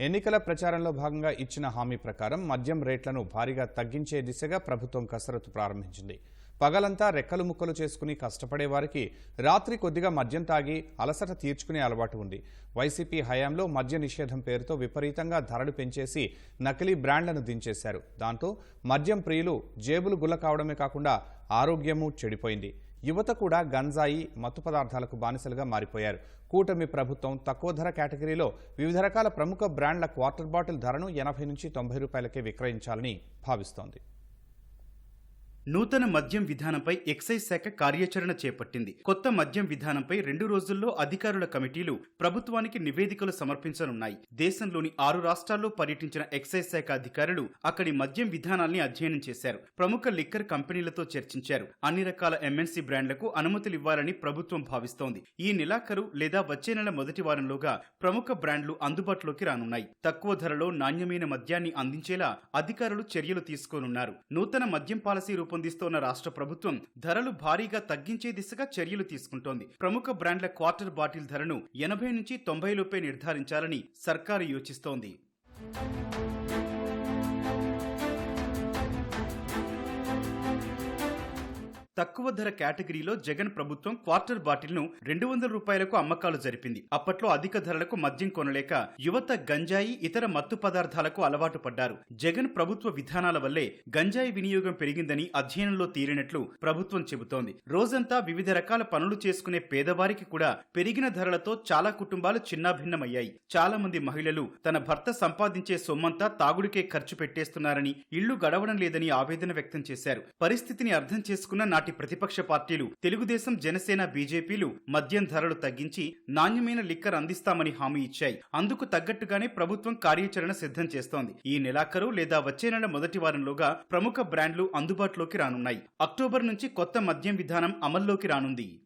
ఎన్నికల ప్రచారంలో భాగంగా ఇచ్చిన హామీ ప్రకారం మద్యం రేట్లను భారీగా తగ్గించే దిశగా ప్రభుత్వం కసరత్తు ప్రారంభించింది. పగలంతా రెక్కలు ముక్కలు చేసుకుని కష్టపడే వారికి రాత్రి కొద్దిగా మద్యం తాగి అలసట తీర్చుకునే అలవాటు ఉంది. వైసీపీ హయాంలో మద్య నిషేధం పేరుతో విపరీతంగా ధరలు పెంచేసి నకిలీ బ్రాండ్లను దించేశారు. దాంతో మద్యం ప్రియులు జేబులు గుల్ల కావడమే కాకుండా ఆరోగ్యము చెడిపోయింది. యువత కూడా గంజాయి మత్తు పదార్థాలకు బానిసలుగా మారిపోయారు. కూటమి ప్రభుత్వం తక్కువ ధర కేటగిరీలో వివిధ రకాల ప్రముఖ బ్రాండ్ల క్వార్టర్ బాటిల్ ధరను ఎనభై నుంచి తొంభై రూపాయలకే విక్రయించాలని భావిస్తోంది. నూతన మద్యం విధానంపై ఎక్సైజ్ శాఖ కార్యాచరణ చేపట్టింది. కొత్త మద్యం విధానంపై రెండు రోజుల్లో అధికారుల కమిటీలు ప్రభుత్వానికి నివేదికలు సమర్పించనున్నాయి. దేశంలోని ఆరు రాష్ట్రాల్లో పర్యటించిన ఎక్సైజ్ శాఖ అధికారులు అక్కడి మద్యం విధానాల్ని అధ్యయనం చేశారు. ప్రముఖ లిక్కర్ కంపెనీలతో చర్చించారు. అన్ని రకాల ఎంఎన్సీ బ్రాండ్లకు అనుమతులు ఇవ్వాలని ప్రభుత్వం భావిస్తోంది. ఈ నెలాఖరు లేదా వచ్చే నెల మొదటి వారంలోగా ప్రముఖ బ్రాండ్లు అందుబాటులోకి రానున్నాయి. తక్కువ ధరలో నాణ్యమైన మద్యాన్ని అందించేలా అధికారులు చర్యలు తీసుకోనున్నారు. నూతన మద్యం పాలసీ రూపొందిస్తోన్న రాష్ట్ర ప్రభుత్వం ధరలు భారీగా తగ్గించే దిశగా చర్యలు తీసుకుంటోంది. ప్రముఖ బ్రాండ్ల క్వార్టర్ బాటిల్ ధరను ఎనభై నుంచి తొంభై లోపే నిర్ధారించాలని సర్కారు యోచిస్తోంది. తక్కువ ధర కేటగిరీలో జగన్ ప్రభుత్వం క్వార్టర్ బాటిల్ను రెండు వందల రూపాయలకు అమ్మకాలు జరిపింది. అప్పట్లో అధిక ధరలకు మద్యం కొనలేక యువత గంజాయి ఇతర మత్తు పదార్థాలకు అలవాటు పడ్డారు. జగన్ ప్రభుత్వ విధానాల వల్లే గంజాయి వినియోగం పెరిగిందని అధ్యయనంలో తీరినట్లు ప్రభుత్వం చెబుతోంది. రోజంతా వివిధ రకాల పనులు చేసుకునే పేదవారికి కూడా పెరిగిన ధరలతో చాలా కుటుంబాలు చిన్నాభిన్నమయ్యాయి. చాలా మంది మహిళలు తన భర్త సంపాదించే సొమ్మంతా తాగుడికే ఖర్చు పెట్టేస్తున్నారని ఇళ్ళు గడవడం లేదని ఆవేదన వ్యక్తం చేశారు. పరిస్థితిని అర్థం చేసుకున్న నాటి ప్రతిపక్ష పార్టీలు తెలుగుదేశం జనసేన బీజేపీలు మద్యం ధరలు తగ్గించి నాణ్యమైన లిక్కర్ అందిస్తామని హామీ ఇచ్చాయి. అందుకు తగ్గట్టుగానే ప్రభుత్వం కార్యాచరణ సిద్ధం చేస్తోంది. ఈ నెలాఖరు లేదా వచ్చే నెల మొదటి వారంలోగా ప్రముఖ బ్రాండ్లు అందుబాటులోకి రానున్నాయి. అక్టోబర్ నుంచి కొత్త మద్యం విధానం అమల్లోకి రానుంది.